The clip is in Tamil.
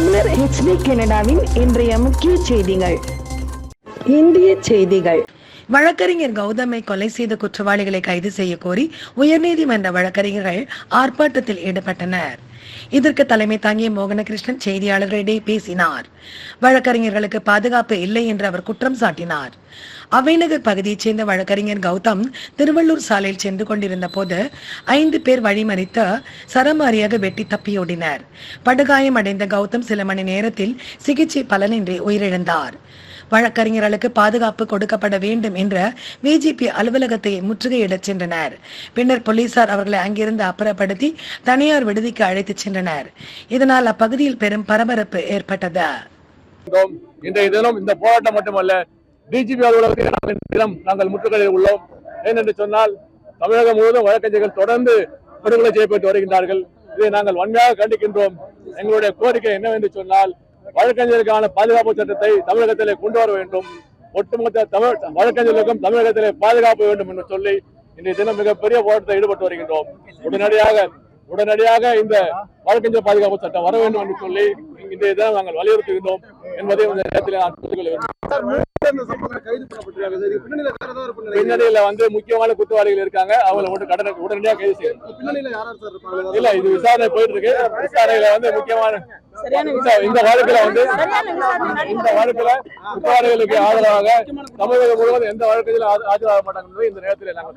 தமிழர் ஹெச்டி கனடாவின் இன்றைய முக்கிய செய்திகள். இந்திய செய்திகள். வழக்கறிஞர் கௌதமை கொலை செய்த குற்றவாளிகளை கைது செய்ய கோரி உயர்நீதிமன்ற வழக்கறிஞர்கள் ஆர்ப்பாட்டத்தில் ஈடுபட்டனர். இதற்கு தலைமை தாங்கிய மோகனகிருஷ்ணன் செய்தியாளர்களிடையே பேசினார். வழக்கறிஞர்களுக்கு பாதுகாப்பு இல்லை என்று அவர் குற்றம் சாட்டினார். அவைநகர் பகுதியைச் சேர்ந்த வழக்கறிஞர் கௌதம் திருவள்ளூர் சாலையில் சென்று கொண்டிருந்த போது ஐந்து பேர் வழிமறித்து சரமாரியாக வெட்டி தப்பியோடினர் படுகாயம் அடைந்த கௌதம் சில மணி நேரத்தில் சிகிச்சை பலனின்றி உயிரிழந்தார். வழக்கறிஞர்களுக்கு பாதுகாப்பு கொடுக்கப்பட வேண்டும் என்ற விஜிபி அலுவலகத்தை முற்றுகையிடச் சென்றனர். பின்னர் போலீசார் அவர்களை அங்கிருந்து அப்புறப்படுத்தி தனியார் விடுதிக்கு அழைத்துச் சென்றனர். இதனால் அப்பகுதியில் பெரும் பரபரப்பு ஏற்பட்டது. இன்றைய தினம் இந்த போராட்டம் மட்டுமல்ல டிஜிபி அலுவலகத்தை நாங்கள் தினம் நாங்கள் முற்றுகையில் உள்ளோம். ஏனென்று சொன்னால் தமிழகம் முழுவதும் வழக்கறிஞர்கள் தொடர்ந்து படுகொலை செய்யப்பட்டு வருகின்றார்கள். இதை நாங்கள் வன்மையாக கண்டிக்கின்றோம். எங்களுடைய கோரிக்கை என்னவென்று சொன்னால் வழக்கறிஞருக்கான பாதுகாப்பு சட்டத்தை தமிழகத்திலே கொண்டு வர வேண்டும். ஒட்டுமொத்த தமிழ் வழக்கறிஞர்களுக்கும் தமிழகத்திலே பாதுகாப்பு வேண்டும் என்று சொல்லி இன்றைய தினம் மிகப்பெரிய போராட்டத்தில் ஈடுபட்டு வருகின்றோம். உடனடியாக உடனடியாக இந்த வழக்கறிஞர் பாதுகாப்பு சட்டம் வர வேண்டும் என்று சொல்லி இன்றைய தினம் நாங்கள் வலியுறுத்துகின்றோம் என்பதை இந்த நேரத்தில் நான் தெரிவித்துக் கொள்ள. பின்னணியில வந்து முக்கியமான குற்றவாளிகள் இருக்காங்க. அவங்களை மட்டும் கடனை உடனடியாக கைது செய்யணும். இல்ல இது விசாரணை போயிட்டு இருக்கு. விசாரணையில வந்து முக்கியமான இந்த- இந்த வழக்குல வந்து இந்த வழக்குல குற்றவாளிகளுக்கு ஆதரவாக தமிழகம் முழுவதும் எந்த வழக்கிலும் ஆஜ- ஆஜராக மாட்டாங்க இந்த நேரத்தில் நாங்கள்